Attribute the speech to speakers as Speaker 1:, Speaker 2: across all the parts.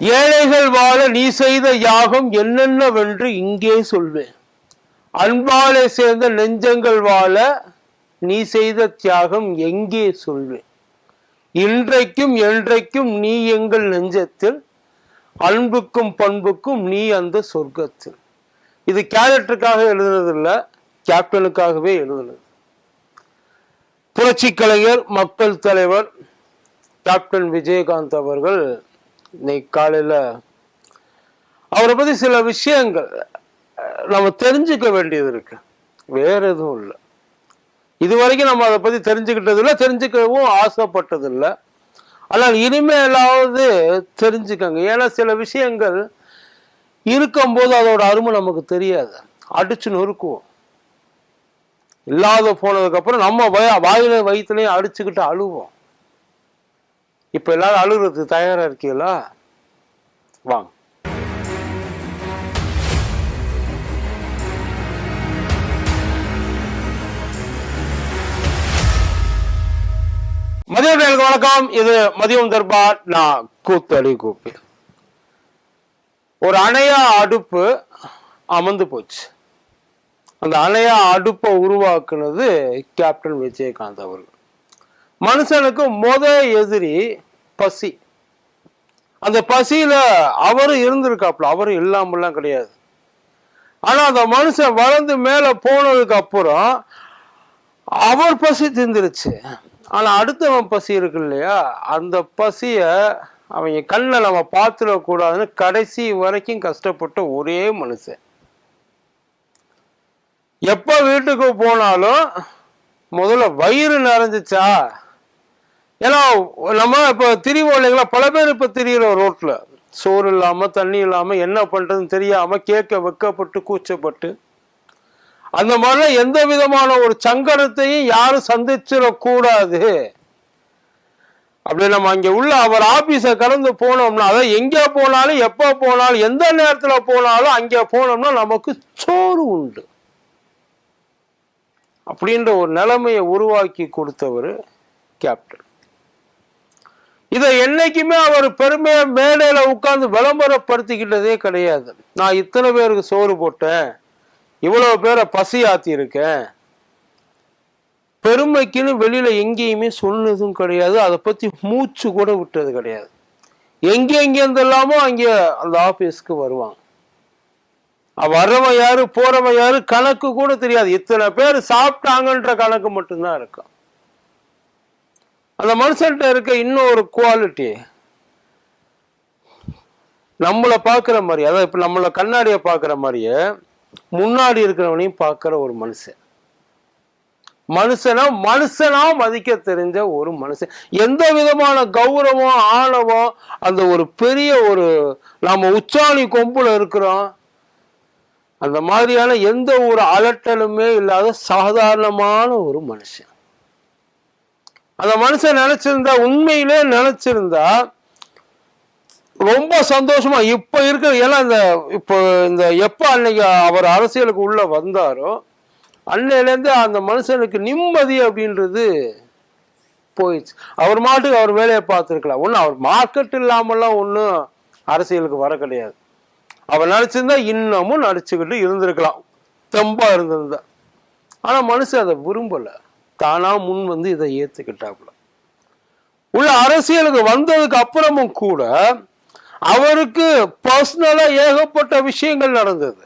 Speaker 1: ஏழைகள் வாழ நீ செய்த யாகம் என்னென்னவென்று இங்கே சொல்வேன். அன்பாலே சேர்ந்த நெஞ்சங்கள் வாழ நீ செய்த தியாகம் எங்கே சொல்வேன். இன்றைக்கும் என்றைக்கும் நீ எங்கள் நெஞ்சத்தில் அன்புக்கும் பண்புக்கும் நீ அந்த சொர்க்கத்தில். இது கேரக்டருக்காக எழுதுனதில்லை கேப்டனுக்காகவே எழுதுனது. புரட்சி கலைஞர் மக்கள் தலைவர் கேப்டன் விஜயகாந்த் அவர்கள் இன்னைக்கு காலையில் அவரை பற்றி சில விஷயங்கள் நம்ம தெரிஞ்சுக்க வேண்டியது இருக்கு. வேற எதுவும் இல்லை. இது வரைக்கும் நம்ம அதை பற்றி தெரிஞ்சுக்கிட்டது இல்லை தெரிஞ்சுக்கவும் ஆசைப்பட்டது இல்லை ஆனால் இனிமேலாவது தெரிஞ்சுக்கங்க. ஏன்னா சில விஷயங்கள் இருக்கும்போது அதோட அருமை நமக்கு தெரியாது. அடிச்சு நொறுக்குவோம். இல்லாத போனதுக்கப்புறம் நம்ம வய வாயில வயிற்றுலையும் அடிச்சுக்கிட்டு அழுவோம். இப்ப எல்லாரும் அழுகிறதுக்கு தயாரா இருக்கீங்களா? வாங்க. மதியம் வணக்கம். இது மதியம் தர்பார். நான் கூத்தளி கூப்பி ஒரு அணையா அடுப்பு அமர்ந்து போச்சு. அந்த அணையா அடுப்பை உருவாக்குனது கேப்டன் விஜயகாந்த் அவர்கள். மனுஷனுக்கு முத எதிரி பசி. அந்த பசியில அவரும் இருந்திருக்காப்புல அவரும் இல்லாமலாம் கிடையாது. ஆனா அந்த மனுஷன் வளர்ந்து மேல போனதுக்கு அப்புறம் அவர் பசி தீர்ந்துருச்சு. ஆனா அடுத்தவன் பசி இருக்கு இல்லையா? அந்த பசிய அவங்க கண்ணை நம்ம பார்த்துடக்கூடாதுன்னு கடைசி வரைக்கும் கஷ்டப்பட்ட ஒரே மனுஷன். எப்ப வீட்டுக்கு போனாலும் முதல்ல வயிறு நிறைஞ்சிச்சா? ஏன்னா நம்ம இப்போ திரிவோம் இல்லைங்களா? பல பேர் இப்போ திரியிறோம் ரோட்டில் சோறு இல்லாமல் தண்ணி இல்லாமல் என்ன பண்ணுறதுன்னு தெரியாமல் கேட்க வெக்கப்பட்டு கூச்சப்பட்டு. அந்த மாதிரிலாம் எந்த விதமான ஒரு சங்கடத்தையும் யாரும் சந்திச்சிடக்கூடாது. அப்படி நம்ம அங்கே உள்ள அவர் ஆஃபீஸை கடந்து போனோம்னா அதாவது எங்கே போனாலும் எப்போ போனாலும் எந்த நேரத்தில் போனாலும் அங்கே போனோம்னா நமக்கு சோறு உண்டு. அப்படின்ற ஒரு நிலைமையை உருவாக்கி கொடுத்தவர் கேப்டன். இதை என்னைக்குமே அவர் பெருமையை மேடையில உட்கார்ந்து விளம்பரப்படுத்திக்கிட்டதே கிடையாது. நான் இத்தனை பேருக்கு சோறு போட்டேன். இவ்வளவு பேரை பசி ஆத்தியிருக்கேன் பெருமைக்குன்னு வெளியில எங்கேயுமே சொன்னதும் கிடையாது. அதை பத்தி மூச்சு கூட விட்டது கிடையாது. எங்கே எங்க இருந்தெல்லாமோ அங்கே அந்த ஆபீஸ்க்கு வருவாங்க. வர்றவன் யாரு போறவன் யாரு கணக்கு கூட தெரியாது. இத்தனை பேர் சாப்பிட்டாங்கன்ற கணக்கு மட்டும்தான் இருக்கும். அந்த மனுஷன்கிட்ட இருக்க இன்னொரு குவாலிட்டி நம்மளை பார்க்குற மாதிரி அதாவது இப்போ நம்மளை கண்ணாடியை பார்க்குற மாதிரியே முன்னாடி இருக்கிறவனையும் பார்க்குற ஒரு மனுஷன். மனுஷனா மனுஷனா மதிக்க தெரிஞ்ச ஒரு மனுஷன். எந்த விதமான கௌரவம் ஆணவம் அந்த ஒரு பெரிய ஒரு நாம உச்சாணி கொம்புல இருக்கிறோம். அந்த மாதிரியான எந்த ஒரு அலட்டலுமே இல்லாத சாதாரணமான ஒரு மனுஷன். அந்த மனுஷன் நினைச்சிருந்தா உண்மையிலே நினைச்சிருந்தா ரொம்ப சந்தோஷமா இப்ப இருக்கிற ஏன்னா இந்த இப்போ இந்த எப்ப அன்னைக்கு அவர் அரசியலுக்கு உள்ள வந்தாரோ அன்னையிலேருந்து அந்த மனுஷனுக்கு நிம்மதி அப்படின்றது போயிடுச்சு. அவர் மாட்டுக்கு அவர் வேலையை பார்த்துருக்கலாம். ஒன்றும் அவர் மார்க்கெட் இல்லாமலாம் ஒன்றும் அரசியலுக்கு வர கிடையாது. அவர் நடிச்சிருந்தா இன்னமும் நடிச்சுக்கிட்டு இருந்திருக்கலாம். தெம்பா இருந்திருந்தா. ஆனா மனுஷன் அதை விரும்பலை. தானா முன் வந்து இதை ஏற்றுக்கிட்டாப்புல உள்ள அரசியலுக்கு வந்ததுக்கு அப்புறமும் கூட அவருக்கு பர்சனலாக ஏகப்பட்ட விஷயங்கள் நடந்தது.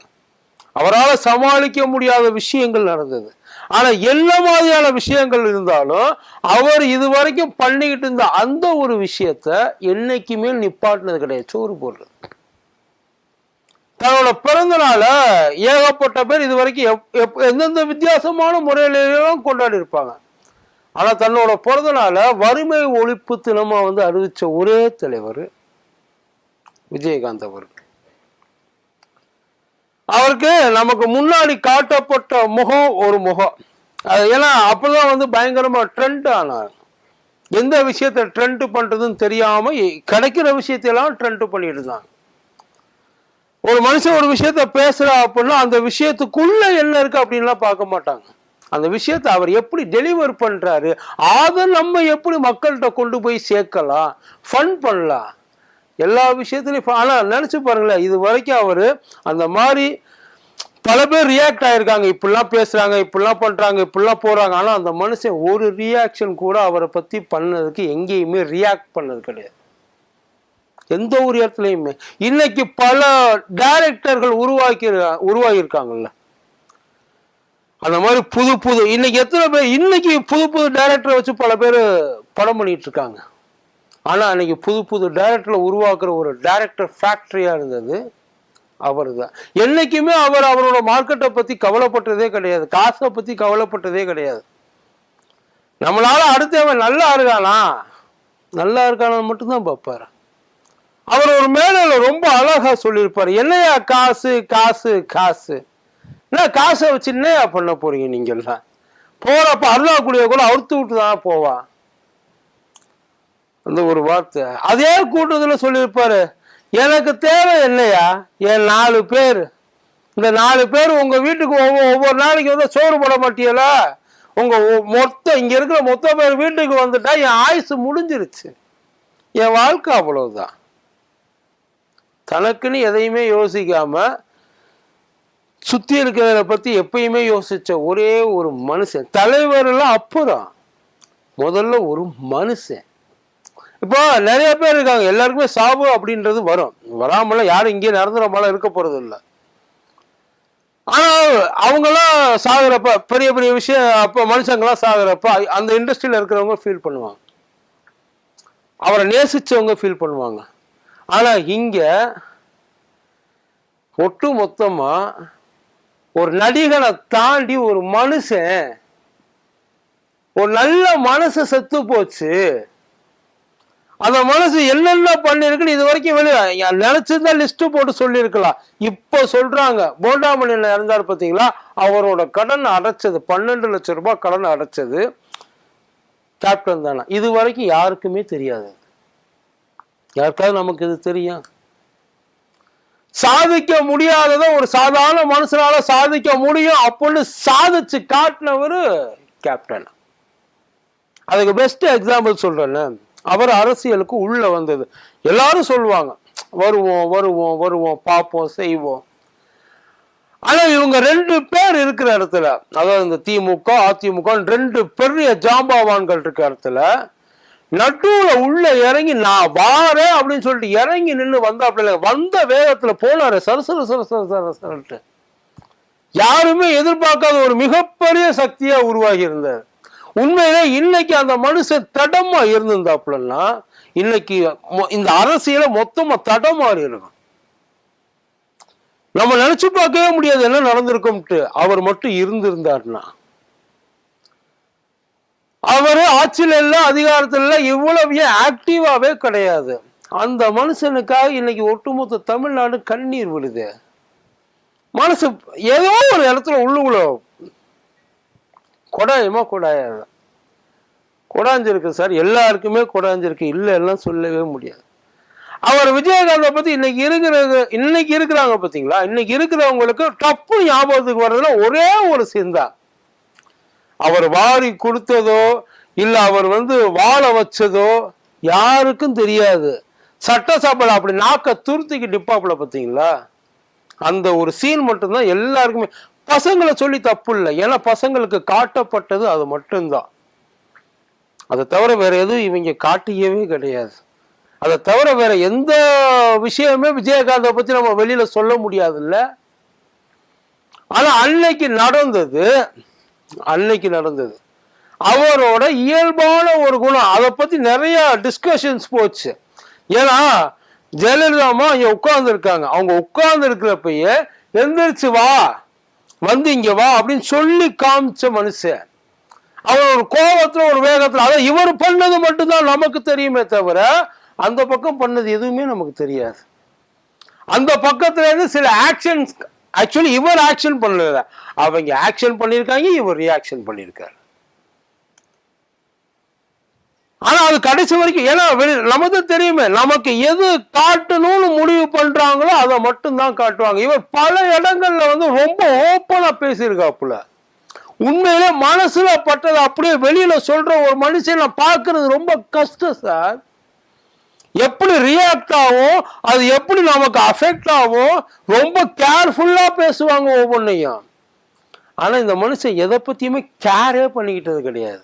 Speaker 1: அவரால் சமாளிக்க முடியாத விஷயங்கள் நடந்தது. ஆனால் என்ன மாதிரியான விஷயங்கள் இருந்தாலும் அவர் இது வரைக்கும் பண்ணிக்கிட்டு இருந்த அந்த ஒரு விஷயத்த என்னைக்குமே நிப்பாட்டினது கிடையாது. சோறு போடுறது. தன்னோட பிறந்தநாள ஏகப்பட்ட பேர் இது வரைக்கும் எப்- எப்- எந்தெந்த வித்தியாசமான முறையிலாம் கொண்டாடி இருப்பாங்க. ஆனா தன்னோட பிறந்தநாள வறுமை ஒழிப்பு தினமா வந்து அறிவிச்ச ஒரே தலைவர் விஜயகாந்த் அவர்கள் அவருக்கு நமக்கு முன்னாடி காட்டப்பட்ட முகம் ஒரு முகம். அது ஏன்னா அப்பதான் வந்து பயங்கரமா ட்ரெண்ட் ஆனார். எந்த விஷயத்த ட்ரெண்ட் பண்றதுன்னு தெரியாம கிடைக்கிற விஷயத்தையெல்லாம் ட்ரெண்ட் பண்ணிட்டு இருந்தாங்க. ஒரு மனுஷன் ஒரு விஷயத்த பேசுறா அப்படின்னா அந்த விஷயத்துக்குள்ள என்ன இருக்கு அப்படின்லாம் பார்க்க மாட்டாங்க. அந்த விஷயத்தை அவர் எப்படி டெலிவர் பண்றாரு அதை நம்ம எப்படி மக்கள்கிட்ட கொண்டு போய் சேர்க்கலாம் ஃபன் பண்ணலாம். எல்லா விஷயத்துலையும் ஆனால் நினைச்சு பாருங்களேன் இது வரைக்கும் அவர் அந்த மாதிரி பல பேர் ரியாக்ட் ஆயிருக்காங்க. இப்படிலாம் பேசுறாங்க இப்படிலாம் பண்றாங்க இப்படிலாம் போறாங்க. ஆனால் அந்த மனுஷன் ஒரு ரியாக்ஷன் கூட அவரை பத்தி பண்ணதுக்கு எங்கேயுமே ரியாக்ட் பண்ணது கிடையாது. எந்த ஒரு இடத்துலையுமே. இன்னைக்கு பல டைரக்டர்கள் உருவாக்கி உருவாகியிருக்காங்கல்ல. அந்த மாதிரி புது புது இன்னைக்கு எத்தனை பேர் இன்னைக்கு புது புது டைரக்டரை வச்சு பல பேர் படம் பண்ணிட்டு இருக்காங்க ஆனால் அன்னைக்கு புது புது டைரக்டரில் உருவாக்குற ஒரு டைரக்டர் ஃபேக்ட்ரியாக இருந்தது அவர் தான் என்னைக்குமே அவர் அவரோட மார்க்கெட்டை பற்றி கவலைப்பட்டதே கிடையாது. காசை பற்றி கவலைப்பட்டதே கிடையாது. நம்மளால அடுத்தவன் நல்லா இருக்கானா? நல்லா இருக்கானா மட்டும்தான் பார்ப்பாரு. அவர் ஒரு மேடையில் ரொம்ப அழகா சொல்லியிருப்பார். என்னையா காசு காசு காசு? என்ன காசை வச்சு என்னையா பண்ண போறீங்க நீங்கள்லாம்? போறப்ப அருளாக்குடிய கூட அவுத்து விட்டு தான் போவா. அந்த ஒரு வார்த்தை. அதே கூட்டத்தில் சொல்லியிருப்பாரு எனக்கு தேவை என்னையா? என் நாலு பேர். இந்த நாலு பேர் உங்க வீட்டுக்கு ஒவ்வொரு ஒவ்வொரு நாளைக்கு வந்து சோறு போட மாட்டியல? உங்க மொத்த இங்க இருக்கிற மொத்த பேர் வீட்டுக்கு வந்துட்டா என் ஆயுசு முடிஞ்சிருச்சு. என் வாழ்க்கை அவ்வளவுதான். தனக்குன்னு எதையுமே யோசிக்காம சுத்தி இருக்கிறத பத்தி எப்பயுமே யோசிச்ச ஒரே ஒரு மனுஷன். தலைவரெல்லாம் அப்புறம் முதல்ல ஒரு மனுஷன். இப்போ நிறைய பேர் இருக்காங்க. எல்லாருக்குமே சாவு அப்படின்றது வரும். வராமலாம் யாரும் இங்கே நிரந்தரமால இருக்க போறது இல்லை. ஆனால் அவங்கெல்லாம் சாகுறப்ப பெரிய பெரிய விஷயம் அப்போ மனுஷங்களாம் சாகுறப்ப அந்த இண்டஸ்ட்ரியில் இருக்கிறவங்க ஃபீல் பண்ணுவாங்க. அவரை நேசிச்சவங்க ஃபீல் பண்ணுவாங்க. ஆனா இங்க ஒட்டு மொத்தமா ஒரு நடிகனை தாண்டி ஒரு மனுஷன் ஒரு நல்ல மனசு செத்து போச்சு. அந்த மனசு என்னென்ன பண்ணிருக்குன்னு இது வரைக்கும் வெளியே நினைச்சிருந்தா லிஸ்ட் போட்டு சொல்லியிருக்கலாம். இப்போ சொல்றாங்க. போண்டாமணியில் இறந்தார் பார்த்தீங்களா அவரோட கடன் அடைச்சது பன்னெண்டு லட்சம் ரூபாய் கடன் அடைச்சது. கேப்டன் தானே. இது வரைக்கும் யாருக்குமே தெரியாது. யாருக்காவது நமக்கு இது தெரியும். சாதிக்க முடியாததை ஒரு சாதாரண மனுஷனால சாதிக்க முடியும் அப்படின்னு சாதிச்சு காட்டினவர் கேப்டன் அதுக்கு பெஸ்ட் எக்ஸாம்பிள் சொல்றேன்னு அவர் அரசியலுக்கு உள்ள வந்தது. எல்லாரும் சொல்லுவாங்க வருவோம் வருவோம் வருவோம் பார்ப்போம் செய்வோம். ஆனா இவங்க ரெண்டு பேர் இருக்கிற இடத்துல அதாவது இந்த திமுக அதிமுக ரெண்டு பெரிய ஜாம்பவான்கள் இருக்கிற இடத்துல நடுவுல உள்ள இறங்கி நான் வாரேன் அப்படின்னு சொல்லிட்டு இறங்கி நின்று வந்தா அப்படி வந்த வேகத்துல போனாரு. சரசர சரசர சரசரன்ட்டு யாருமே எதிர்பார்க்காத ஒரு மிகப்பெரிய சக்தியா உருவாகி இருந்தார். உண்மையிலே இன்னைக்கு அந்த மனுஷன் தடமா இருந்திருந்தாப்புலன்னா இன்னைக்கு மொ- இந்த அரசியல மொத்தமா தடமாறி இருக்கும் நம்ம நினைச்சு பார்க்கவே முடியாது என்ன நடந்திருக்கும்ட்டு. அவர் மட்டும் இருந்திருந்தாருன்னா. அவர் ஆட்சியில் இல்லை அதிகாரத்தில் இல்லை இவ்வளவு ஆக்டிவாவே கிடையாது. அந்த மனுஷனுக்காக இன்னைக்கு ஒட்டுமொத்த தமிழ்நாடு கண்ணீர் விழுது மனசு ஏதோ ஒரு இடத்துல உள்ளுக்குள்ள கொடாயமா கொடாயா கொடாஞ்சிருக்கு சார் எல்லாருக்குமே கொடாஞ்சிருக்கு இல்லை எல்லாம் சொல்லவே முடியாது. அவர் விஜயகாந்தை பத்தி இன்னைக்கு இருக்கிறது இன்னைக்கு இருக்கிறாங்க பார்த்தீங்களா இன்னைக்கு இருக்கிறவங்களுக்கு டப்பு ஞாபகத்துக்கு வர்றதுல ஒரே ஒரு சீன் தான் அவர் வாரி கொடுத்ததோ இல்ல அவர் வந்து வாழ வச்சதோ யாருக்கும் தெரியாது. சட்டசபையில் அப்படி நாக்க துருத்திக்கு டிப்பாப்புல பாத்தீங்களா? அந்த ஒரு சீன் மட்டும்தான் எல்லாருக்குமே. பசங்களை சொல்லி தப்பு இல்லை. ஏன்னா பசங்களுக்கு காட்டப்பட்டது அது மட்டும்தான். அதை தவிர வேற எதுவும் இவங்க காட்டியவே கிடையாது. அதை தவிர வேற எந்த விஷயமே விஜயகாந்தை பத்தி நம்ம வெளியில சொல்ல முடியாதுல்ல. ஆனா அன்னைக்கு நடந்தது அன்னைக்கு நடந்தது. அவரோட இயல்பான ஒரு குணம் அதை பத்தி நிறைய டிஸ்கஷன்ஸ் போச்சு. ஏன்னா ஜெயலலிதா அம்மா இங்க உட்கார்ந்துருக்காங்க. அவங்க உட்கார்ந்து இருக்கிறப்பயே எந்திரிச்சு வா வந்து இங்க வா அப்படின்னு சொல்லி காமிச்ச மனுஷன். அவர் ஒரு கோபத்துல ஒரு வேகத்துல அதான் இவர் பண்ணது மட்டும்தான் நமக்கு தெரியுமே தவிர அந்த பக்கம் பண்ணது எதுவுமே நமக்கு தெரியாது. அந்த பக்கத்துல இருந்து சில ஆக்ஷன்ஸ் ஆக்சுவலி இவர் ஆக்ஷன் பண்ணல அவங்க ஆக்ஷன் பண்ணியிருக்காங்க இவர் ரியாக்ஷன் பண்ணியிருக்காரு. ஆனா அது கடைசி வரைக்கும் ஏன்னா வெளி- நமக்கு தெரியுமே நமக்கு எது காட்டணும்னு முடிவு பண்றாங்களோ அதை மட்டும்தான் காட்டுவாங்க. இவர் பல இடங்கள்ல வந்து ரொம்ப ஓப்பனா பேசியிருக்காப்புல. உண்மையிலே மனசுல பட்டதை அப்படியே வெளியில சொல்ற ஒரு மனுஷன் நான் பாக்குறது ரொம்ப கஷ்டம் சார். எப்படி ரியாக்ட் ஆகும் அது எப்படி நமக்கு அஃபெக்ட் ஆகும் ரொம்ப கேர்ஃபுல்லா பேசுவாங்க ஒவ்வொன்றையும் ஆனா இந்த மனுஷன் எதை பத்தியுமே கேரே பண்ணிக்கிட்டது கிடையாது.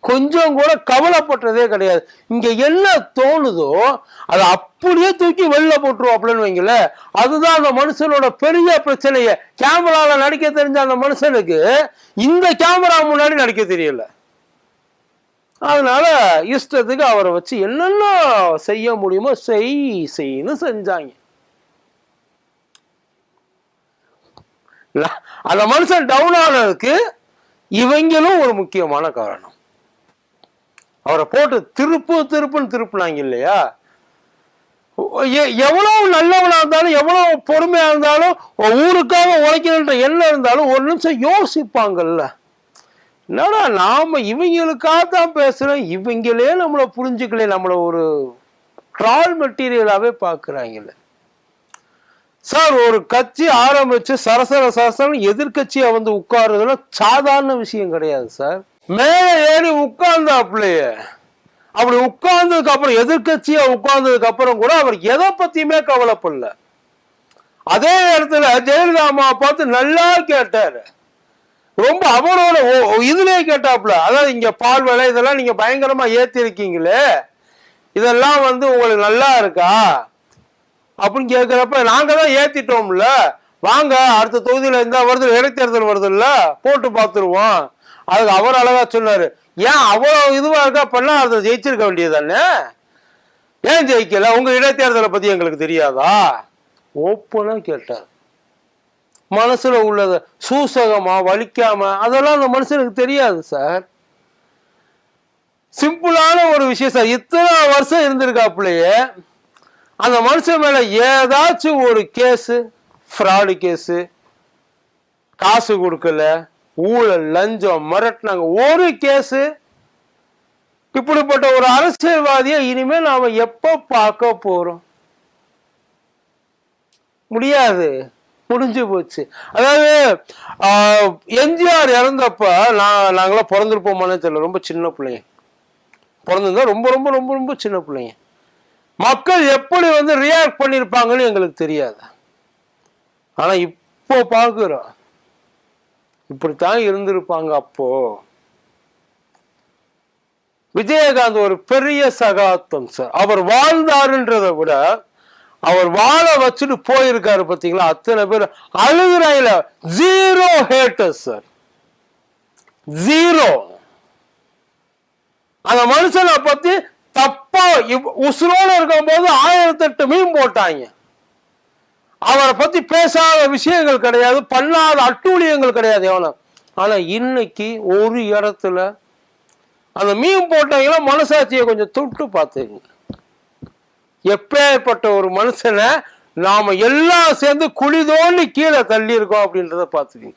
Speaker 1: கொஞ்சம் கூட கவலைப்பட்டதே கிடையாது. இங்க என்ன தோணுதோ அதை அப்படியே தூக்கி வெளில போட்டுருவாப்லன்னு வைங்கள அதுதான் அந்த மனுஷனோட பெரிய பிரச்சனையே. கேமரால நடிக்க தெரிஞ்ச அந்த மனுஷனுக்கு இந்த கேமரா முன்னாடி நடிக்க தெரியல. அதனால இஷ்டத்துக்கு அவரை வச்சு என்னென்ன செய்ய முடியுமோ செய் செய்ன்னு செஞ்சாங்க. அந்த மனுஷன் டவுன் ஆனதுக்கு இவங்களும் ஒரு முக்கியமான காரணம். அவரை போட்டு திருப்பு திருப்புன்னு திருப்பினாங்க இல்லையா? எவ்வளவு நல்லவனா இருந்தாலும் எவ்வளவு பொறுமையா இருந்தாலும் ஊருக்காக உழைக்கணுன்ற எண்ணம் இருந்தாலும் ஒரு நிமிஷம் யோசிப்பாங்கல்ல. என்னடா நாம இவங்களுக்காக தான் பேசுறோம். இவங்களே நம்மளை புரிஞ்சுக்கல நம்மளை ஒரு ட்ரால் மெட்டீரியலாவே பாக்குறாங்கல்ல சார் ஒரு கட்சி ஆரம்பிச்சு சரசர சரசரம் எதிர்கட்சியை வந்து உட்காருறதுல சாதாரண விஷயம் கிடையாது சார். மேலே ஏறி உட்கார்ந்தாப்லையே அப்படி உட்கார்ந்ததுக்கு அப்புறம் எதிர்கட்சியா உட்கார்ந்ததுக்கு அப்புறம் கூட அவர் எதை பத்தியுமே கவலைப்படல. அதே இடத்துல ஜெயலலிதா அம்மாவை பார்த்து நல்லா கேட்டாரு. ரொம்ப அவரோட ஓ- ஓ- இதுலயே கேட்டாப்ல அதாவது இங்க பால் விலை இதெல்லாம் நீங்க பயங்கரமா ஏத்தி இருக்கீங்களே இதெல்லாம் வந்து உங்களுக்கு நல்லா இருக்கா? அப்படின்னு கேட்கிறப்ப நாங்க தான் ஏத்திட்டோம்ல. வாங்க அடுத்த தொகுதியில இருந்தா வருது இடைத்தேர்தல் வருது இல்ல போட்டு பார்த்துருவோம் அதுக்கு அவர் அழகா சொன்னாரு. ஏன் அவ்வளவு இதுவா இருக்கா? பண்ணா அதை ஜெயிச்சிருக்க வேண்டியதானே ஏன் ஜெயிக்கல? உங்க இடைத்தேர்தலை பத்தி எங்களுக்கு தெரியாதா? ஓப்பனா கேட்டார். மனசில் உள்ளதை சூசகமாக வலிக்காமல் அதெல்லாம் அந்த மனுஷனுக்கு தெரியாது சார். சிம்பிளான ஒரு விஷயம் சார். இத்தனை வருஷம் இருந்திருக்காப்புலயே அந்த மனுஷன் மேலே ஏதாச்சும் ஒரு கேஸு ஃப்ராடு கேஸு காசு கொடுக்கல ஊழல் லஞ்சம் மிரட்டினாங்க ஒரு கேஸு இப்படிப்பட்ட ஒரு அரசியல்வாதியை இனிமேல் நாம் எப்போ பார்க்க போகிறோம் முடியாது. முடிஞ்சு போச்சு. அதாவது ஆஹ், எம்ஜிஆர் இறந்தப்ப நான் நாங்களாம் பிறந்திருப்போமானே தெரியல. ரொம்ப சின்ன பிள்ளைங்க. பிறந்திருந்தா ரொம்ப ரொம்ப ரொம்ப ரொம்ப சின்ன பிள்ளைங்க. மக்கள் எப்படி வந்து ரியாக்ட் பண்ணியிருப்பாங்கன்னு எங்களுக்கு தெரியாது. ஆனா இப்போ பார்க்குறோம் இப்படித்தான் இருந்திருப்பாங்க அப்போ. விஜயகாந்த் ஒரு பெரிய சகாத்தம் சார் அவர் வாழ்ந்தாருன்றதை விட அவர் வாழ வச்சுட்டு போயிருக்காரு பார்த்தீங்களா? அத்தனை பேர் அழுகுறாயில. ஜீரோ ஹேட்டர்ஸ் சார் ஜீரோ அந்த மனுஷனை பத்தி தப்பா இவ்- உசுரோட இருக்கும்போது ஆயிரத்தெட்டு மீன் போட்டாங்க. அவரை பத்தி பேசாத விஷயங்கள் கிடையாது பண்ணாத அட்டூழியங்கள் கிடையாது எவ்வளோ ஆனா இன்னைக்கு ஒரு இடத்துல அந்த மீன் போட்டாங்கன்னா மனசாட்சியை கொஞ்சம் தொட்டு பார்த்துங்க. எப்பேற்பட்ட ஒரு மனுஷனை நாம எல்லாம் சேர்ந்து குழி தோண்டி கீழே தள்ளி இருக்கோம் அப்படின்றத பார்த்துக்கிங்க.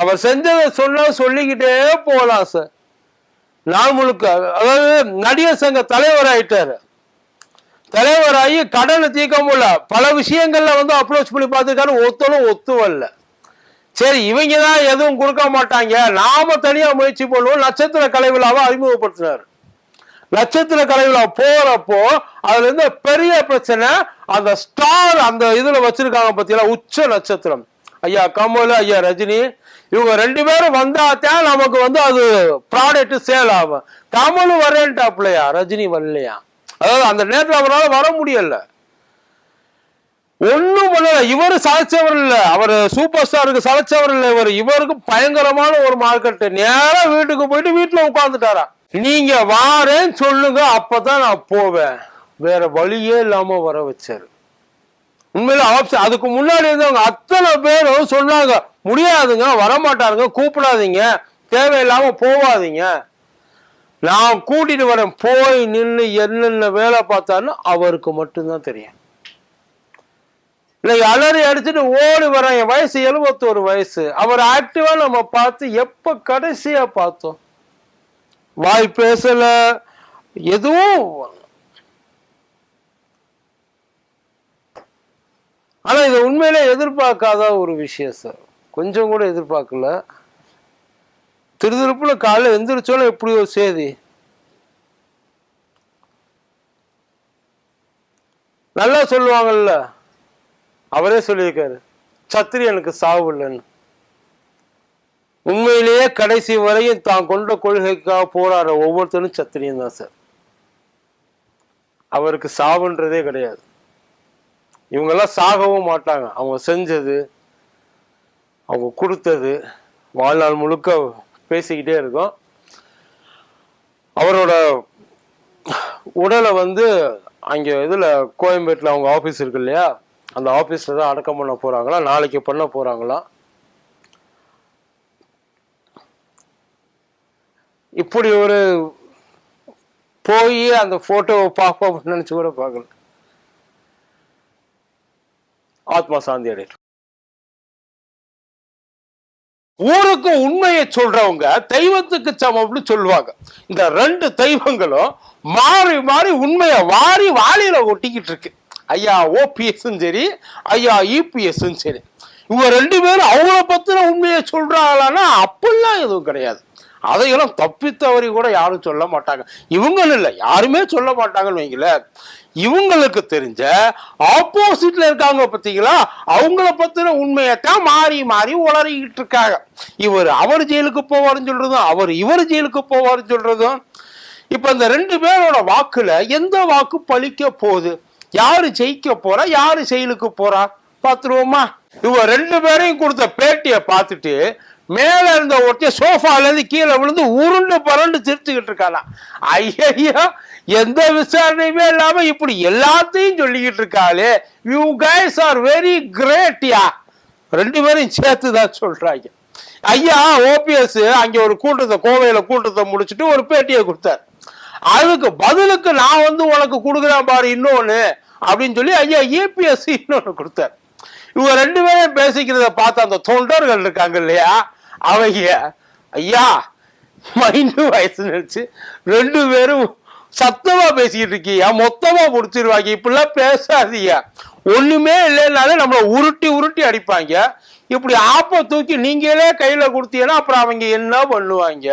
Speaker 1: அவர் செஞ்சதை சொன்னா சொல்லிக்கிட்டே போகலாம் சார். நாள் முழுக்க. அதாவது நடிகர் சங்க தலைவர் ஆயிட்டாரு. தலைவராகி கடனை தீர்க்க முடியல. பல விஷயங்கள்ல வந்து அப்ரோச் பண்ணி பார்த்துருக்காரு. ஒத்தனும் ஒத்து வரல சரி இவங்க தான் எதுவும் கொடுக்க மாட்டாங்க. நாம தனியா முயற்சி பண்ணுவோம். நட்சத்திர கலை விழாவை அறிமுகப்படுத்தினார். நட்சத்திர கலை போறப்போ அதுல இருந்து பெரிய பிரச்சனை அந்த ஸ்டார் அந்த இதுல வச்சிருக்காங்க பார்த்தீங்களா உச்ச நட்சத்திரம். ஐயா கமல் ஐயா ரஜினி இவங்க ரெண்டு பேரும் வந்தாத்தான் நமக்கு வந்து அது ப்ராடக்ட் சேல் ஆகும். கமலும் வரேன்ட்டாப்லையா ரஜினி வரலையா? அதாவது அந்த நேரத்தில் அவரால் வர முடியல. ஒன்றும் பண்ணல. இவரு சளைச்சவர் இல்லை. அவர் சூப்பர் ஸ்டாருக்கு சளைச்சவர் இல்லை இவர். இவருக்கு பயங்கரமான ஒரு மார்க்கெட்டு நேராக வீட்டுக்கு போயிட்டு வீட்டில் உட்காந்துட்டாரா நீங்க வாரேன்னு சொல்லுங்க அப்பதான் நான் போவேன். வேற வழியே இல்லாம வர வச்சாரு. உண்மையில ஆப்ஷன் அதுக்கு முன்னாடி இருந்தவங்க அத்தனை பேரும் சொன்னாங்க முடியாதுங்க வரமாட்டாருங்க கூப்பிடாதீங்க தேவையில்லாம போவாதீங்க. நான் கூட்டிட்டு வரேன் போய் நின்று என்னென்ன வேலை பார்த்தாலும் அவருக்கு மட்டும்தான் தெரியும். இல்லை அலறி அடிச்சுட்டு ஓடி வரேன் என் வயசு எழுபத்தோரு வயசு. அவர் ஆக்டிவா நம்ம பார்த்து எப்ப கடைசியா பார்த்தோம்? வாய் பேசல. எதுவும் ஆனா இது உண்மையில எதிர்பார்க்காத ஒரு விஷயம் சார் கொஞ்சம் கூட எதிர்பார்க்கல. திருதிருப்புல காலைல எந்திரிச்சோல எப்படி ஒரு செய்தி நல்லா சொல்லுவாங்கல்ல. அவரே சொல்லியிருக்காரு சத்திரி எனக்கு சாவு இல்லைன்னு. உண்மையிலேயே கடைசி வரையும் தான் கொண்ட கொள்கைக்காக போராடுற ஒவ்வொருத்தரும் சத்திரியன் தான் சார். அவருக்கு சாவுன்றதே கிடையாது. இவங்கெல்லாம் சாகவும் மாட்டாங்க. அவங்க செஞ்சது அவங்க கொடுத்தது வாழ்நாள் முழுக்க பேசிக்கிட்டே இருக்கும். அவரோட உடலை வந்து அங்கே இதில் கோயம்பேட்டில் அவங்க ஆஃபீஸ் இருக்கு இல்லையா? அந்த ஆஃபீஸில் தான் அடக்கம் பண்ண போகிறாங்களா நாளைக்கு பண்ண போகிறாங்களா இப்படி ஒரு போய் அந்த போட்டோவை பார்ப்போம் நினைச்சு கூட பார்க்கல. ஆத்மா சாந்தி அடையட்டும். ஊருக்கு உண்மையை சொல்றவங்க தெய்வத்துக்கு சமம்னு சொல்லுவாங்க. இந்த ரெண்டு தெய்வங்களும் மாறி மாறி உண்மையை வாரி வாளியில ஒட்டிக்கிட்டு இருக்கு. ஐயா ஓபிஎஸும் சரி ஐயா இபிஎஸும் சரி. இவங்க ரெண்டு பேரும் அவங்கள பத்தின உண்மையை சொல்றாங்களான்னா அப்படிலாம் எதுவும் கிடையாது. அதையெல்லாம் தப்பித்தவரி கூட யாரும் சொல்ல மாட்டாங்க. இவங்கன்னு இல்லை யாருமே சொல்ல மாட்டாங்கன்னு வைங்களேன் இவங்களுக்கு தெரிஞ்ச ஆப்போசிட்ல இருக்காங்க பார்த்தீங்களா அவங்கள பத்தின உண்மையத்தான் மாறி மாறி உளறிக்கிட்டு இருக்காங்க. இவர் அவர் ஜெயிலுக்கு போவாருன்னு சொல்றதும் அவர் இவர் ஜெயிலுக்கு போவாருன்னு சொல்றதும் இப்ப இந்த ரெண்டு பேரோட வாக்குல எந்த வாக்கு பழிக்க போகுது? யாரு ஜெயிக்க போறா யாரு செயலுக்கு போறா? பாத்துருவோமா? இவ ரெண்டு பேரையும் கொடுத்த பேட்டியை பார்த்துட்டு மேல இருந்த ஒருத்தன் சோஃபால இருந்து கீழே விழுந்து உருண்டு பரண்டு சிரிச்சுக்கிட்டு இருக்கானா ஐயா எந்த விசாரணையுமே இல்லாம இப்படி எல்லாத்தையும் சொல்லிக்கிட்டு இருக்காளே. யூ கைஸ் ஆர் வெரி கிரேட்யா ரெண்டு பேரையும் சேர்த்து தான் சொல்றாங்க. ஐயா ஓபிஎஸ் அங்க ஒரு கூட்டத்தை கோவையில கூட்டத்தை முடிச்சுட்டு ஒரு பேட்டியை கொடுத்தார். அதுக்கு பதிலுக்கு நான் வந்து உனக்கு கொடுக்குறேன் பாரு இன்னொன்னு அப்படின்னு சொல்லி ஐயா ஏபிஎஸ் இன்னொன்னு கொடுத்தார். இவங்க ரெண்டு பேரும் பேசிக்கிறத பார்த்து அந்த தொண்டர்கள் இருக்காங்க இல்லையா? அவங்க ஐயா மைண்டு வயசு நினைச்சு ரெண்டு பேரும் சத்தமா பேசிக்கிட்டு இருக்கியா மொத்தமா முடிச்சிருவாங்க. இப்படிலாம் பேசாதீங்க. ஒண்ணுமே இல்லைன்னாலும் நம்மளை உருட்டி உருட்டி அடிப்பாங்க. இப்படி ஆப்ப தூக்கி நீங்களே கையில கொடுத்தீங்கன்னா அப்புறம் அவங்க என்ன பண்ணுவாங்க?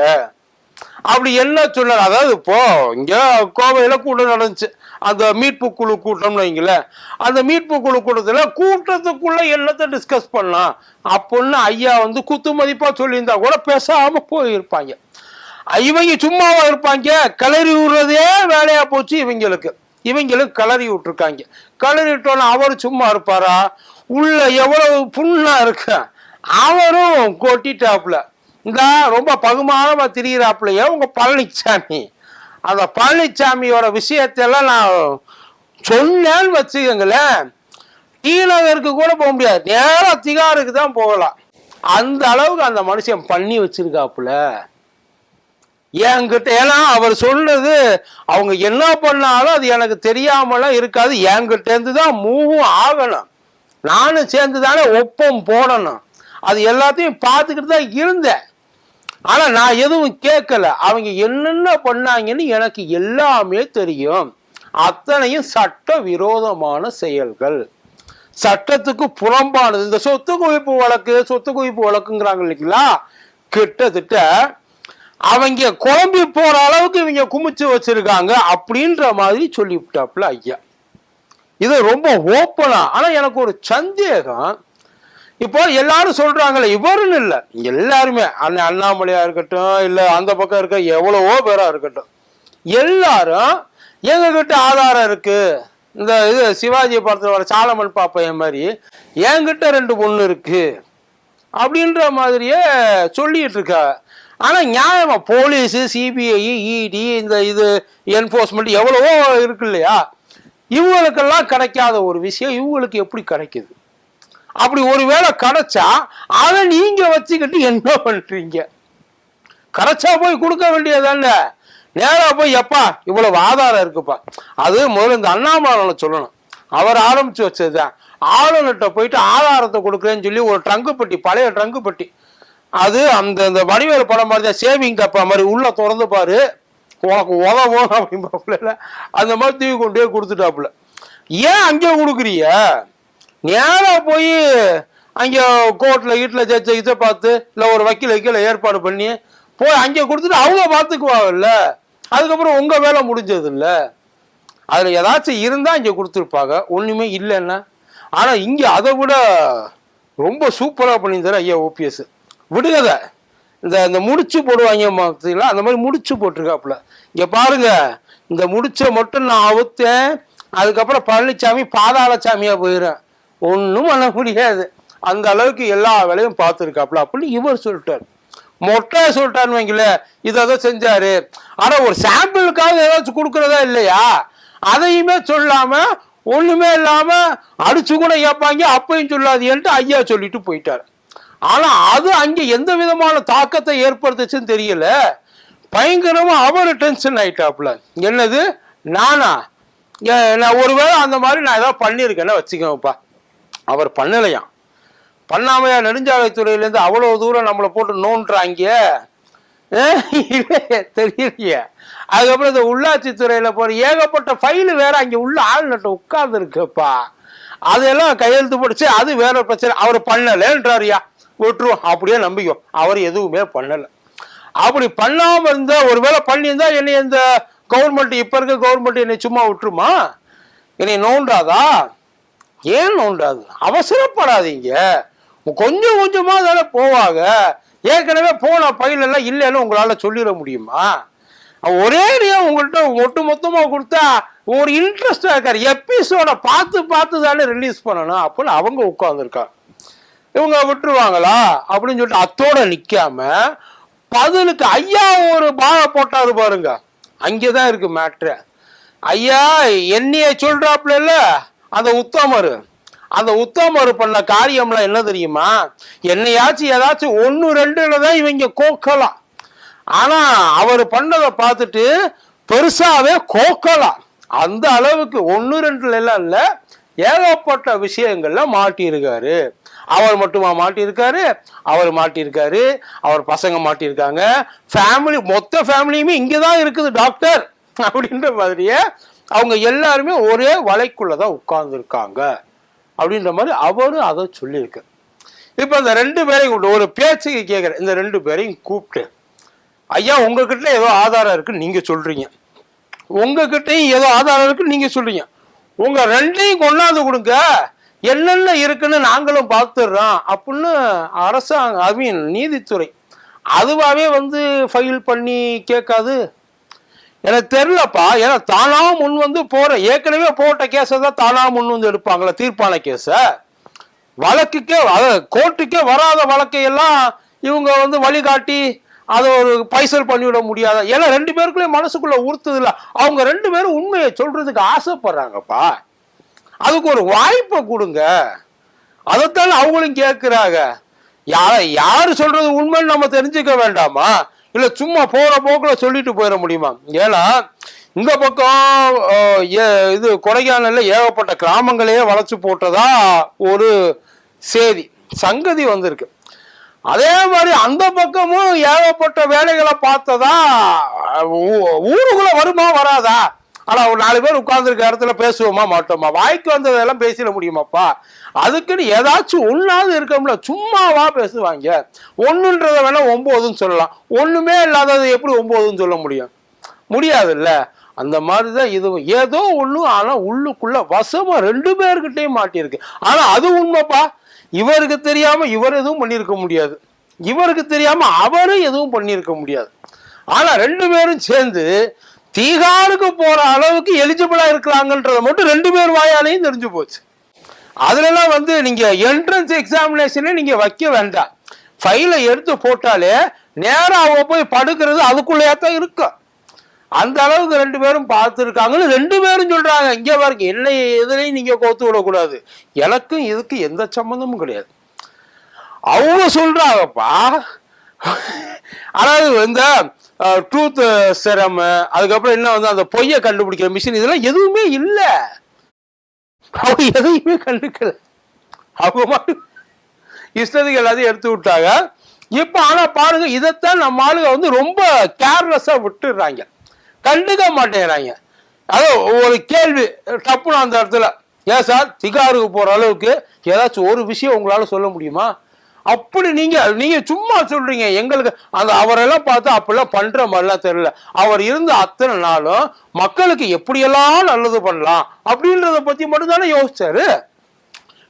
Speaker 1: அப்படி என்ன சொன்னார் அதாவது இப்போ இங்க கோவையில கூட நடந்துச்சு. அந்த மீட்பு குழு கூட்டம்னு வைங்களேன் அந்த மீட்பு குழு கூட்டத்தில் கூட்டத்துக்குள்ள எல்லாத்தையும் டிஸ்கஸ் பண்ணலாம். அப்படின்னு ஐயா வந்து குத்து மதிப்பாக சொல்லியிருந்தா கூட பேசாம போயிருப்பாங்க. இவங்க சும்மாவா இருப்பாங்க கிளறி விடுறதே வேலையா போச்சு இவங்களுக்கு. இவங்களுக்கு கிளறி விட்டுருக்காங்க. கிளறி விட்டோன்னா அவர் சும்மா இருப்பாரா? உள்ள எவ்வளவு புண்ணா இருக்க? அவரும் கொட்டிட்டாப்புல. இந்த ரொம்ப பகுமானமா திரியிறாப்புலையே உங்க பழனிசாமி அந்த பழனிசாமியோட விஷயத்தெல்லாம் நான் சொன்னேன்னு வச்சுக்கோங்களேன். டி நகருக்கு கூட போக முடியாது. நேராக திகாருக்கு தான் போகலாம். அந்த அளவுக்கு அந்த மனுஷன் பண்ணி வச்சிருக்காப்புல. என்கிட்ட ஏன்னா அவர் சொல்றது அவங்க என்ன பண்ணாலும் அது எனக்கு தெரியாமலாம் இருக்காது. என்கிட்டேருந்து தான் மூவும் ஆகணும். நானும் சேர்ந்து தானே ஒப்பம் போடணும். அது எல்லாத்தையும் பார்த்துக்கிட்டு தான் இருந்தேன். ஆனா நான் எதுவும் கேட்கல. அவங்க என்னென்ன பண்ணாங்கன்னு எனக்கு எல்லாமே தெரியும். அத்தனையும் சட்ட விரோதமான செயல்கள். சட்டத்துக்கு புறம்பானது. இந்த சொத்து குவிப்பு வழக்கு சொத்து குவிப்பு வழக்குங்கிறாங்க இல்லைங்களா? கிட்டத்தட்ட அவங்க குழம்பி போற அளவுக்கு இவங்க குமிச்சு வச்சிருக்காங்க அப்படின்ற மாதிரி சொல்லிவிட்டாப்புல ஐயா. இது ரொம்ப ஓப்பனா. ஆனா எனக்கு ஒரு சந்தேகம். இப்போ எல்லாரும் சொல்றாங்களே இவருன்னு இல்லை. எல்லாருமே அண்ணன் அண்ணாமலையா இருக்கட்டும் இல்லை அந்த பக்கம் இருக்க எவ்வளவோ பேரா இருக்கட்டும். எல்லாரும் எங்க கிட்ட ஆதாரம் இருக்கு. இந்த இது சிவாஜி படத்தில் வர சாலமன் பாப்பையன் மாதிரி என்கிட்ட ரெண்டு பொண்ணு இருக்கு. அப்படின்ற மாதிரியே சொல்லிட்டு இருக்கா. ஆனா நியாயமா போலீஸ் சிபிஐ இடி இந்த இது என்போர்ஸ்மெண்ட் எவ்வளவோ இருக்கு இல்லையா? இவங்களுக்கெல்லாம் கிடைக்காத ஒரு விஷயம் இவங்களுக்கு எப்படி கிடைக்குது? அப்படி ஒருவேளை கிடைச்சா அதை நீங்க வச்சுக்கிட்டு என்ன பண்றீங்க? கிடைச்சா போய் கொடுக்க வேண்டியதானே நேரா போய் எப்பா இவ்வளவு ஆதாரம் இருக்குப்பா. அது முதல்ல இந்த அண்ணாமலை சொல்லணும். அவர் ஆரம்பிச்சு வச்சதுதான் ஆளுநர்கிட்ட போயிட்டு ஆதாரத்தை கொடுக்குறேன்னு சொல்லி ஒரு ட்ரங்கு பெட்டி பழைய ட்ரங்கு பெட்டி. அது அந்த இந்த வடிவேலு படம் மாதிரி சேவிங் கப்பா மாதிரி உள்ள திறந்து பாரு. உனக்கு உதவும் அப்படிம்பாப்புல. அந்த மாதிரி தூக்கி கொண்டு போய் கொடுத்துட்டாப்புல. ஏன் அங்கே கொடுக்குறீங்க? நேராக போய் அங்கே கோர்ட்டில் வீட்டில் ஜட்ஜை கிட்ட பார்த்து இல்லை ஒரு வக்கீல் வைக்கல ஏற்பாடு பண்ணி போய் அங்கே கொடுத்துட்டு அவங்க பார்த்துக்குவாங்கல்ல. அதுக்கப்புறம் உங்கள் வேலை முடிஞ்சது இல்லை அதில் ஏதாச்சும் இருந்தால் இங்கே கொடுத்துருப்பாங்க. ஒன்றுமே இல்லைன்னா. ஆனால் இங்கே அதை விட ரொம்ப சூப்பராக பண்ணியிருந்தார் ஐயா ஓபிஎஸ். விடுகதை. இந்த இந்த முடிச்சு போடுவாங்க பார்த்தீங்களா? அந்த மாதிரி முடிச்சு போட்டிருக்காப்புல. இங்கே பாருங்க. இந்த முடிச்சை மட்டும் நான் அவுத்தேன். அதுக்கப்புறம் பழனிசாமி பாதாள சாமியாக போயிடும் ஒன்றும் பண்ண முடியாது. அந்த அளவுக்கு எல்லா வேலையும் பார்த்துருக்காப்புல அப்படின்னு இவர் சொல்லிட்டார். மொட்டை சொல்லிட்டான்னு வைங்கள இதை தான் செஞ்சாரு. ஆனா ஒரு சாம்பிளுக்காக ஏதாச்சும் கொடுக்குறதா இல்லையா? அதையுமே சொல்லாம ஒண்ணுமே இல்லாம அடிச்சு கூட கேட்பாங்க அப்பையும் சொல்லாதீன்ட்டு ஐயா சொல்லிட்டு போயிட்டார். ஆனா அது அங்க எந்த விதமான தாக்கத்தை ஏற்படுத்துச்சுன்னு தெரியல. பயங்கரமா அவர் டென்ஷன் ஆயிட்டாப்புல. என்னது? நானா? ஏ- நான் ஒருவேளை அந்த மாதிரி நான் ஏதாவது பண்ணியிருக்கேன்னா வச்சுக்கோப்பா அவர் பண்ணலையாம். பண்ணாமையா நெடுஞ்சாலைத்துறையிலேருந்து அவ்வளோ தூரம் நம்மளை போட்டு நோண்டுறாங்க. அஹ் தெரியலையே. அதுக்கப்புறம் இந்த உள்ளாட்சி துறையில போற ஏகப்பட்ட ஃபைலு வேற அங்கே உள்ள ஆள் நட்ட உட்கார்ந்து இருக்குப்பா அதெல்லாம் கையெழுத்து போடுச்சு அது வேற பிரச்சனை. அவர் பண்ணலன்றாருயா விட்டுருவோம். அப்படியே நம்பிக்கும் அவர் எதுவுமே பண்ணலை. அப்படி பண்ணாம இருந்தா ஒருவேளை பண்ணியிருந்தா என்னை இந்த கவர்மெண்ட் இப்ப இருக்க கவர்மெண்ட் என்னை சும்மா விட்டுருமா? என்னை நோன்றாதா ஏன் நோண்டாது? அவசரப்படாதீங்க. கொஞ்சம் கொஞ்சமா தானே போவாங்க. ஏற்கனவே போன பயில் எல்லாம் இல்லைன்னு உங்களால சொல்லிட முடியுமா? ஒரே நேரம் உங்கள்கிட்ட ஒட்டு மொத்தமா கொடுத்தா ஒரு இன்ட்ரெஸ்டா இருக்காரு. எபிசோட பார்த்து பார்த்து தானே ரிலீஸ் பண்ணணும். அப்படின்னு அவங்க உட்காந்துருக்காங்க இவங்க விட்டுருவாங்களா? அப்படின்னு சொல்லிட்டு அத்தோட நிக்காம பதிலுக்கு ஐயா ஒரு பாக போட்டாரு பாருங்க. அங்கேதான் இருக்கு மேட்ரு ஐயா என்னைய சொல்றாப்புல இல்லை? அந்த உத்தமர். அந்த உத்தமர் பண்ண காரியம்லாம் என்ன தெரியுமா? என்னையாச்சும் ஏதாச்சும் ஒன்று ரெண்டுல தான் இவங்க கோக்கலாம் ஆனா அவர் பண்ணதை பார்த்துட்டு பெருசாவே கோக்கலாம் அந்த அளவுக்கு ஒன்று ரெண்டுல எல்லாம் இல்லை. ஏகப்பட்ட விஷயங்கள்ல மாட்டியிருக்காரு. அவர் மட்டுமா மாட்டியிருக்காரு? அவர் மாட்டியிருக்காரு. அவர் பசங்க மாட்டியிருக்காங்க. ஃபேமிலி மொத்த ஃபேமிலியுமே இங்கே தான் இருக்குது டாக்டர் அப்படின்ற மாதிரியே அவங்க எல்லாருமே ஒரே வலைக்குள்ளதான் உட்கார்ந்துருக்காங்க. அப்படின்ற மாதிரி அவரும் அதை சொல்லியிருக்கு. இப்போ இந்த ரெண்டு பேரையும் கூப்பிட்டு ஒரு பேச்சுக்கு கேட்குறேன் இந்த ரெண்டு பேரையும் கூப்பிட்டு ஐயா உங்ககிட்ட ஏதோ ஆதாரம் இருக்குன்னு நீங்கள் சொல்கிறீங்க உங்ககிட்டையும் ஏதோ ஆதாரம் இருக்குன்னு நீங்கள் சொல்கிறீங்க உங்கள் ரெண்டையும் கொண்டாந்து கொடுங்க. என்னென்ன இருக்குன்னு நாங்களும் பார்த்துடுறோம் அப்படின்னு அரசாங்கம் ஐ மீன் நீதித்துறை. அதுவாகவே வந்து ஃபைல் பண்ணி கேட்காது. எனக்கு தெரிலப்பா ஏன்னா தானா முன் வந்து போற ஏற்கனவே போட்ட கேஸை தான் தானா முன் வந்து எடுப்பாங்களே தீர்ப்பான கேஸை வழக்குக்கே அதாவது கோர்ட்டுக்கே வராத வழக்கையெல்லாம் இவங்க வந்து வழிகாட்டி அதை ஒரு பைசல் பண்ணிவிட முடியாத. ஏன்னா ரெண்டு பேருக்குள்ளே மனசுக்குள்ள உறுத்துது இல்லை அவங்க ரெண்டு பேரும் உண்மையை சொல்றதுக்கு ஆசைப்படுறாங்கப்பா. அதுக்கு ஒரு வாய்ப்பை கொடுங்க. அதைத்தானே அவங்களும் கேட்குறாங்க. யார் யார் சொல்றது உண்மைன்னு நம்ம தெரிஞ்சுக்க வேண்டாமா? இல்லை சும்மா போகிற போக்கில் சொல்லிட்டு போயிட முடியுமா? ஏன்னா இந்த பக்கம் ஏ- இது கொடைக்கானலில் ஏகப்பட்ட கிராமங்களையே வளைச்சு போட்டதா ஒரு செய்தி சங்கதி வந்திருக்கு. அதே மாதிரி அந்த பக்கமும் ஏகப்பட்ட வேலைகளை பார்த்ததா ஊ- ஊருக்குள்ள வருமா வராதா? ஆனால் ஒரு நாலு பேர் உட்கார்ந்துருக்க இடத்துல பேசுவோமா மாட்டோமா? வாய்க்கு வந்ததெல்லாம் பேசிட முடியுமாப்பா? அதுக்குன்னு ஏதாச்சும் ஒன்றாவது இருக்கோம்ல சும்மாவா பேசுவாங்க. ஒன்றுன்றதை வேணா ஒம்போதுன்னு சொல்லலாம். ஒன்றுமே இல்லாதது எப்படி ஒம்போதுன்னு சொல்ல முடியும்? முடியாதுல்ல. அந்த மாதிரி தான் இதுவும். ஏதோ ஒன்று ஆனால் உள்ளுக்குள்ள வசமாக ரெண்டு பேர்கிட்டயும் மாட்டியிருக்கு. ஆனால் அது உண்மைப்பா. இவருக்கு தெரியாமல் இவர் எதுவும் பண்ணியிருக்க முடியாது. இவருக்கு தெரியாமல் அவரும் எதுவும் பண்ணியிருக்க முடியாது. ஆனால் ரெண்டு பேரும் சேர்ந்து தீகாருக்கு போகிற அளவுக்கு எலிஜிபிளாக இருக்கிறாங்கன்றத மட்டும் ரெண்டு பேர் வாயாலையும் தெரிஞ்சு போச்சு. அதுலலாம் வந்து நீங்க என்ட்ரன்ஸ் எக்ஸாமினேஷனே நீங்க வைக்க வேண்டாம். ஃபைலை எடுத்து போட்டாலே நேராக அவங்க போய் படுக்கிறது அதுக்குள்ளேயே தான் இருக்கும். அந்த அளவுக்கு ரெண்டு பேரும் பார்த்துருக்காங்கன்னு ரெண்டு பேரும் சொல்கிறாங்க இங்கே பாருங்க என்னை எதுலையும் நீங்கள் கோத்து விடக்கூடாது. எனக்கும் இதுக்கு எந்த சம்மந்தமும் கிடையாது. அவங்க சொல்கிறாங்கப்பா அதாவது இந்த ட்ரூத் செரம் அதுக்கப்புறம் என்ன வந்து அந்த பொய்யை கண்டுபிடிக்கிற மிஷின் இதெல்லாம் எதுவுமே இல்லை. அவங்க எதையுமே கண்டுக்கல. அவங்க மட்டும் இஷ்டத்துக்கு எல்லாத்தையும் எடுத்து விட்டாங்க. இப்ப ஆனா பாருங்க இதைத்தான் நம்ம ஆளுங்க வந்து ரொம்ப கேர்லெஸ்ஸா விட்டுடுறாங்க. கண்டுக்க மாட்டேங்கிறாங்க. அதோ ஒரு கேள்வி டப்புன்னு அந்த இடத்துல. ஏன் சார் திகாருக்கு போற அளவுக்கு ஏதாச்சும் ஒரு விஷயம் உங்களால சொல்ல முடியுமா? அப்படி நீங்க நீங்க சும்மா சொல்றீங்க. எங்களுக்கு அந்த அவரெல்லாம் பார்த்து அப்படிலாம் பண்ற மாதிரிலாம் தெரியல. அவர் இருந்த அத்தனை நாளும் மக்களுக்கு எப்படியெல்லாம் நல்லது பண்ணலாம் அப்படின்றத பத்தி மட்டும் தானே யோசிச்சாரு.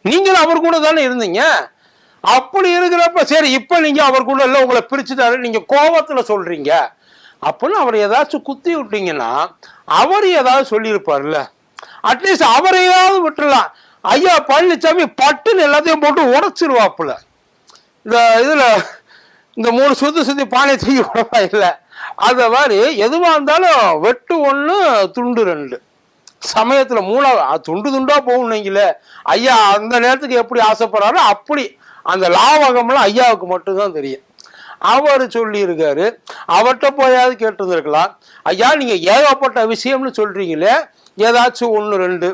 Speaker 1: நீங்களும் அவர் கூட தானே இருந்தீங்க. அப்படி இருக்கிறப்ப சரி இப்ப நீங்க அவர் கூட இல்ல உங்களை பிரிச்சுட்டாரு நீங்க கோபத்துல சொல்றீங்க. அப்படின்னு அவர் ஏதாச்சும் குத்தி விட்டீங்கன்னா அவர் ஏதாவது சொல்லியிருப்பார்ல. அட்லீஸ்ட் அவரையாவது விட்டுறலாம் ஐயா பழனிசாமி பட்டுன்னு எல்லாத்தையும் போட்டு உடச்சிருவாப்புல. இந்த இதில் இந்த மூணு சுத்தி சுத்தி பானை தூக்கி விடவா இல்லை? அது மாதிரி எதுவாக இருந்தாலும் வெட்டு ஒன்று துண்டு ரெண்டு. சமயத்தில் மூணா துண்டு துண்டாக போகணுங்களே ஐயா அந்த நேரத்துக்கு எப்படி ஆசைப்படுறாரோ அப்படி. அந்த லாவகம்லாம் ஐயாவுக்கு மட்டும்தான் தெரியும். அவர் சொல்லியிருக்காரு. அவர்கிட்ட போயாவது கேட்டிருந்துருக்கலாம். ஐயா நீங்கள் ஏகப்பட்ட விஷயம்னு சொல்கிறீங்களே ஏதாச்சும் ஒன்று ரெண்டு.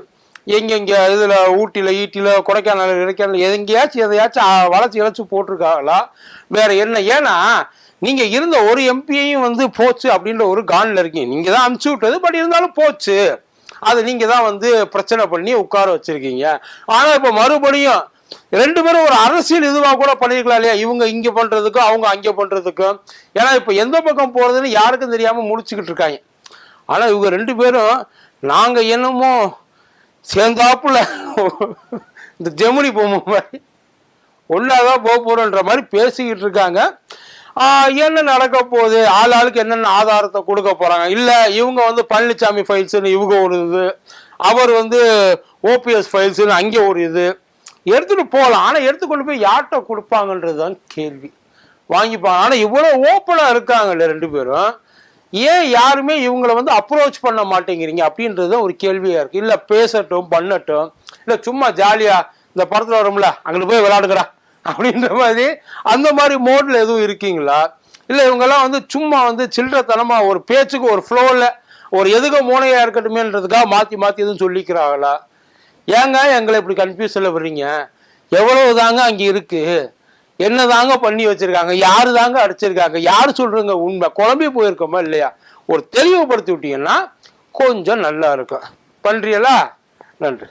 Speaker 1: எங்கெங்கே இதில் ஊட்டியில் ஈட்டியில கொடைக்கானல் இடைக்கானல் எங்கேயாச்சும் எதையாச்சும் வளர்ச்சி இழைச்சி போட்டிருக்காங்களா? வேறு என்ன? ஏன்னா நீங்கள் இருந்த ஒரு எம்பியையும் வந்து போச்சு அப்படின்ற ஒரு கானில் இருக்கீங்க. நீங்கள் தான் அமுச்சு விட்டது பட் இருந்தாலும் போச்சு. அது நீங்கள் தான் வந்து பிரச்சனை பண்ணி உட்கார வச்சுருக்கீங்க. ஆனால் இப்போ மறுபடியும் ரெண்டு பேரும் ஒரு அரசியல் இதுவாக கூட பண்ணியிருக்கலாம் இல்லையா? இவங்க இங்க பண்றதுக்கும் அவங்க அங்க பண்றதுக்கும் ஏன்னா இப்ப எந்த பக்கம் போறதுன்னு யாருக்கும் தெரியாம முடிச்சுக்கிட்டு இருக்காங்க. ஆனா இவங்க ரெண்டு பேரும் நாங்க என்னமோ சேர்ந்தாப்புல இந்த ஜெமினி பொம்மை மாதிரி ஒன்றாதான் போக போறோன்ற மாதிரி பேசிக்கிட்டு இருக்காங்க. என்ன நடக்க போகுது? ஆள் ஆளுக்கு என்னென்ன ஆதாரத்தை கொடுக்க போறாங்க? இல்லை இவங்க வந்து பழனிசாமி ஃபைல்ஸ்னு இவங்க ஒரு இது அவர் வந்து ஓபிஎஸ் ஃபைல்ஸ்னு அங்கே ஒரு இது. எடுத்துகிட்டு போகலாம் ஆனால் எடுத்துக்கொண்டு போய் யார்கிட்ட கொடுப்பாங்கன்றது தான் கேள்வி. வாங்கிப்பாங்க. ஆனால் இவ்வளோ ஓப்பனாக இருக்காங்கல்ல ரெண்டு பேரும். ஏன் யாருமே இவங்களை வந்து அப்ரோச் பண்ண மாட்டேங்கிறீங்க அப்படின்றது ஒரு கேள்வியா இருக்கு. இல்ல பேசட்டும் பண்ணட்டும். இல்ல சும்மா ஜாலியா இந்த படத்துல வரும்ல அங்கே போய் விளையாடுகிறா அப்படின்ற மாதிரி அந்த மாதிரி மோட்ல எதுவும் இருக்கீங்களா? இல்ல இவங்கெல்லாம் வந்து சும்மா வந்து சில்லறத்தனமா ஒரு பேச்சுக்கு ஒரு ஃப்ளோல ஒரு எதுக்கு மூனையாக இருக்கட்டுமேன்றதுக்காக மாத்தி மாத்தி எதுவும் சொல்லிக்கிறாங்களா? ஏங்க எங்களை இப்படி கன்ஃபியூஷன்ல விடுறீங்க? எவ்வளவு தாங்க அங்க இருக்கு? என்ன தாங்க பண்ணி வச்சிருக்காங்க? யாரு தாங்க அடிச்சிருக்காங்க? யாரு சொல்றங்க உண்மை? குழம்பி போயிருக்கோமா இல்லையா? ஒரு தெளிவுபடுத்தி விட்டீங்கன்னா கொஞ்சம் நல்லா இருக்கும். பண்றீங்களா நன்றி.